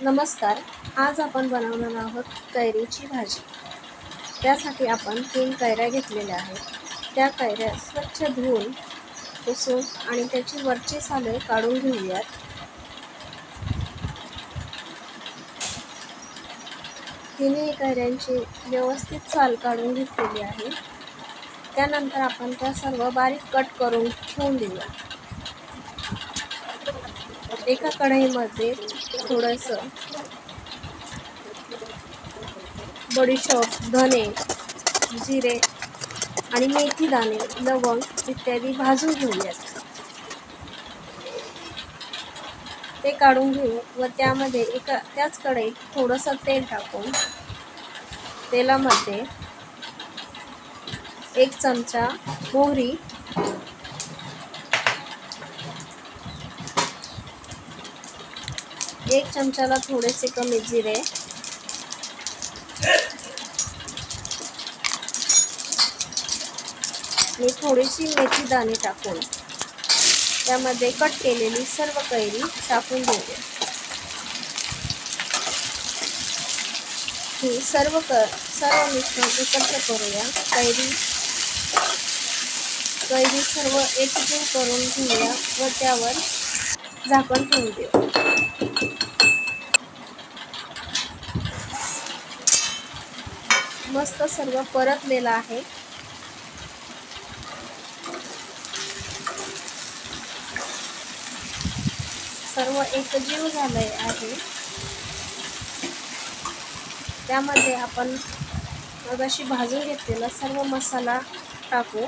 नमस्कार आज आपण बनवणार आहोत कैरीची भाजी. त्यासाठी आपण तीन कैऱ्या घेतलेल्या आहेत. त्या कैऱ्या स्वच्छ धुवून पुसून आणि त्याची वरची साले काढून घेऊयात. तिन्ही कैऱ्यांची व्यवस्थित साल काढून घेतलेली आहे. त्यानंतर आपण त्या सर्व बारीक कट करून ठेवून देऊया. एका कढईमध्ये थोडंसं. बडीशोप धने जिरे आणि मेथी दाणे लवंग इत्यादी भाजून घेऊयात. ते काढून घेऊ व त्यामध्ये एका त्याच कढईत थोडंसं तेल टाकून तेलामध्ये एक चमचा मोहरी एक चमचाला थोडेसे कमी जिरे. मी थोडीशी मेथी दाणे टाकून त्यामध्ये कट केलेली सर्व कैरी टाकून देते ही सर्व क सर्व मिश्रण एकत्र करूया. कैरी कैरी सर्व एकजीव करून घेऊया व त्यावर झाकण ठेवून देऊ. मस्त सर्व परतलेलं आहे. सर्व एकजीव झालंय आहे. त्यामध्ये आपण मगाशी भाजून घेतलेला सर्व मसाला टाकू.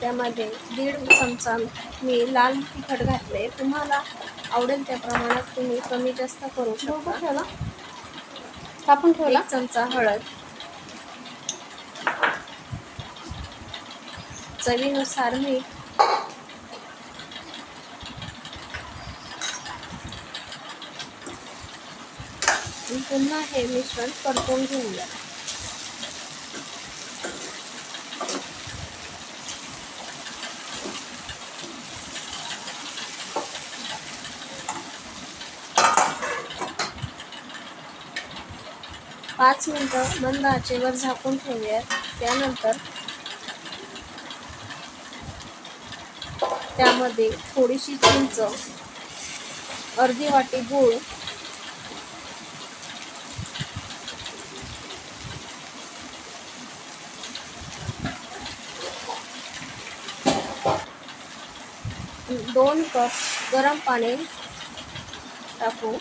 त्यामध्ये दीड चमचा मी लाल तिखट घातले तुम्हाला आवडेल त्या प्रमाणात तुम्ही कमी जास्त करू शकता. ठेवला. कापून ठेवला. चमचा हळद. चवीनुसार मीठ. पुन्हा हे मिश्रण परतून घेऊया. पाच मिनटं मंद आचेवर झाकून ठेवूयात त्यानंतर त्यामध्ये थोडीशी चिंच अर्धी वाटी गूळ दोन कप गरम पाणी टाकू.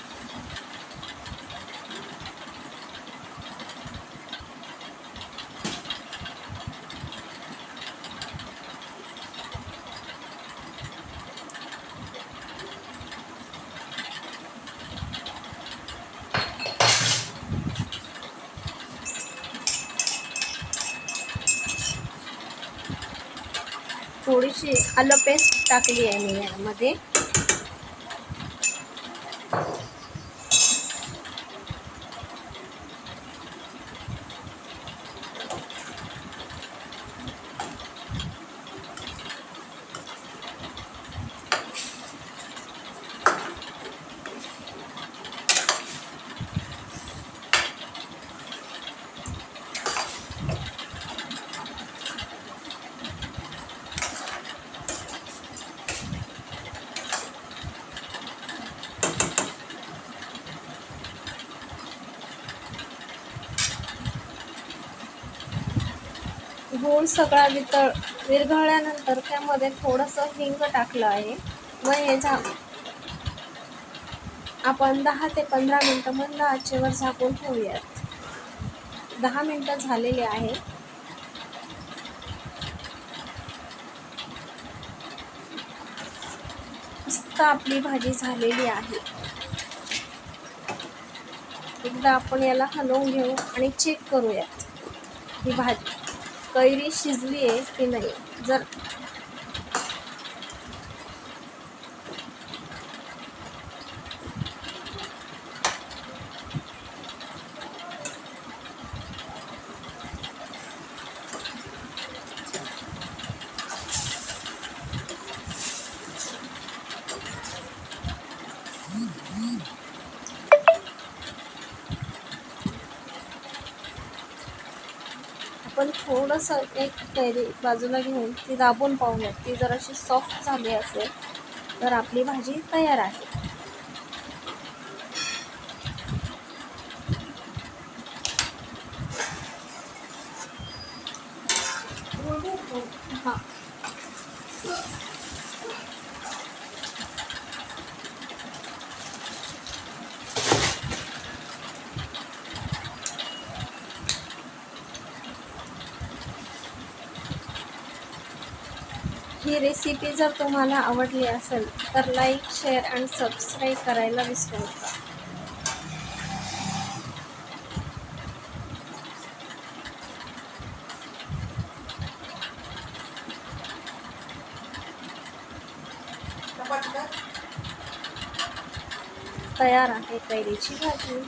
थोडीशी आलं पेस्ट टाकली आहे मी यामध्ये. गूळ सगळा वितळ विरघळल्यानंतर त्यामध्ये थोडंसं हिंग टाकलं आहे. व हे झा आपण दहा ते पंधरा मिनटं मंद आचेवर झाकून ठेवूयात. दहा मिनटं झालेली आहे मस्त आपली भाजी झालेली आहे. एकदा आपण याला हलवून घेऊ आणि चेक करूयात ही भाजी. कैरी शिजली आहे की नाही? जर थोडंसं एक कैरी बाजूला घेऊन ती दाबून पाहूयात ती जर अशी सॉफ्ट झाली असेल तर आपली भाजी तयार आहे हां ही रेसिपी जर तुम्हाला आवडली असेल तर लाईक शेअर आणि सबस्क्राईब करायला विसरू नका. तयार आहे कैरीची भाजी.